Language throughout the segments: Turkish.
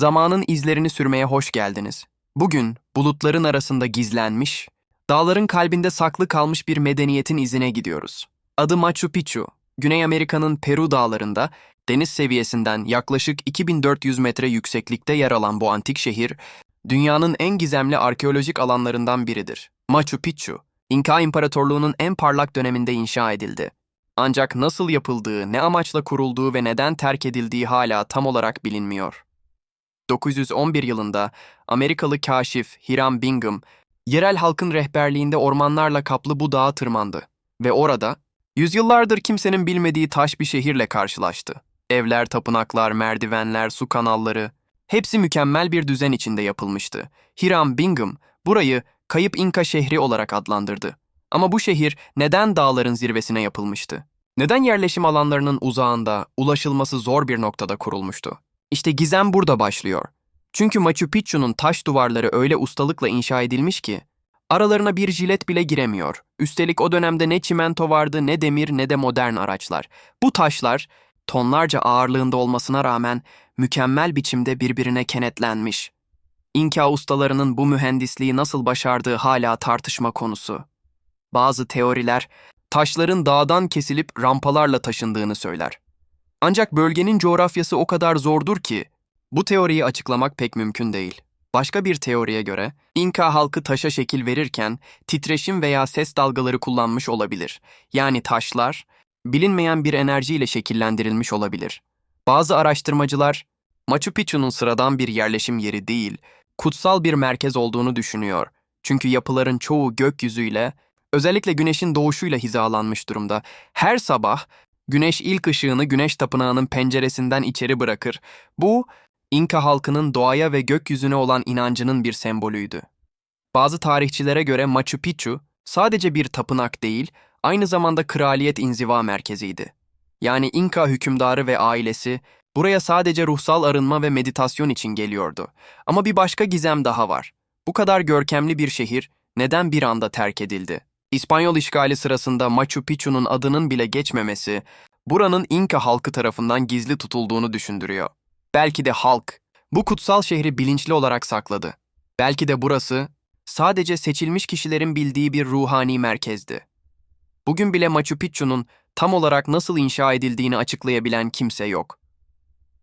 Zamanın izlerini sürmeye hoş geldiniz. Bugün bulutların arasında gizlenmiş, dağların kalbinde saklı kalmış bir medeniyetin izine gidiyoruz. Adı Machu Picchu, Güney Amerika'nın Peru dağlarında deniz seviyesinden yaklaşık 2400 metre yükseklikte yer alan bu antik şehir, dünyanın en gizemli arkeolojik alanlarından biridir. Machu Picchu, İnka İmparatorluğu'nun en parlak döneminde inşa edildi. Ancak nasıl yapıldığı, ne amaçla kurulduğu ve neden terk edildiği hala tam olarak bilinmiyor. 911 yılında Amerikalı kaşif Hiram Bingham, yerel halkın rehberliğinde ormanlarla kaplı bu dağa tırmandı ve orada yüzyıllardır kimsenin bilmediği taş bir şehirle karşılaştı. Evler, tapınaklar, merdivenler, su kanalları hepsi mükemmel bir düzen içinde yapılmıştı. Hiram Bingham burayı kayıp İnka şehri olarak adlandırdı. Ama bu şehir neden dağların zirvesine yapılmıştı? Neden yerleşim alanlarının uzağında, ulaşılması zor bir noktada kurulmuştu? İşte gizem burada başlıyor. Çünkü Machu Picchu'nun taş duvarları öyle ustalıkla inşa edilmiş ki, aralarına bir jilet bile giremiyor. Üstelik o dönemde ne çimento vardı, ne demir, ne de modern araçlar. Bu taşlar, tonlarca ağırlığında olmasına rağmen mükemmel biçimde birbirine kenetlenmiş. İnka ustalarının bu mühendisliği nasıl başardığı hala tartışma konusu. Bazı teoriler, taşların dağdan kesilip rampalarla taşındığını söyler. Ancak bölgenin coğrafyası o kadar zordur ki bu teoriyi açıklamak pek mümkün değil. Başka bir teoriye göre İnka halkı taşa şekil verirken titreşim veya ses dalgaları kullanmış olabilir. Yani taşlar bilinmeyen bir enerjiyle şekillendirilmiş olabilir. Bazı araştırmacılar Machu Picchu'nun sıradan bir yerleşim yeri değil, kutsal bir merkez olduğunu düşünüyor. Çünkü yapıların çoğu gökyüzüyle, özellikle güneşin doğuşuyla hizalanmış durumda. Her sabah Güneş ilk ışığını güneş tapınağının penceresinden içeri bırakır. Bu, İnka halkının doğaya ve gökyüzüne olan inancının bir sembolüydü. Bazı tarihçilere göre Machu Picchu sadece bir tapınak değil, aynı zamanda kraliyet inziva merkeziydi. Yani İnka hükümdarı ve ailesi buraya sadece ruhsal arınma ve meditasyon için geliyordu. Ama bir başka gizem daha var. Bu kadar görkemli bir şehir neden bir anda terk edildi? İspanyol işgali sırasında Machu Picchu'nun adının bile geçmemesi, buranın İnka halkı tarafından gizli tutulduğunu düşündürüyor. Belki de halk, bu kutsal şehri bilinçli olarak sakladı. Belki de burası, sadece seçilmiş kişilerin bildiği bir ruhani merkezdi. Bugün bile Machu Picchu'nun tam olarak nasıl inşa edildiğini açıklayabilen kimse yok.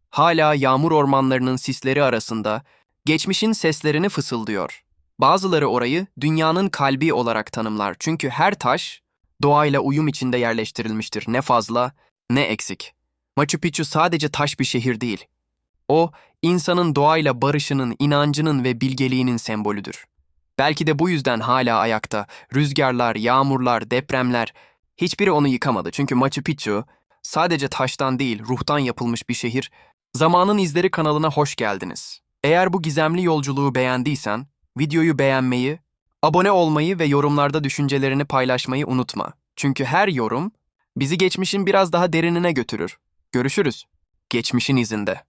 Hala yağmur ormanlarının sisleri arasında, geçmişin seslerini fısıldıyor. Bazıları orayı dünyanın kalbi olarak tanımlar çünkü her taş doğayla uyum içinde yerleştirilmiştir. Ne fazla ne eksik. Machu Picchu sadece taş bir şehir değil. O, insanın doğayla barışının, inancının ve bilgeliğinin sembolüdür. Belki de bu yüzden hala ayakta. Rüzgarlar, yağmurlar, depremler hiçbiri onu yıkamadı. Çünkü Machu Picchu sadece taştan değil, ruhtan yapılmış bir şehir. Zamanın İzleri kanalına hoş geldiniz. Eğer bu gizemli yolculuğu beğendiysen, Videoyu beğenmeyi, abone olmayı ve yorumlarda düşüncelerini paylaşmayı unutma. Çünkü her yorum bizi geçmişin biraz daha derinine götürür. Görüşürüz. Geçmişin izinde.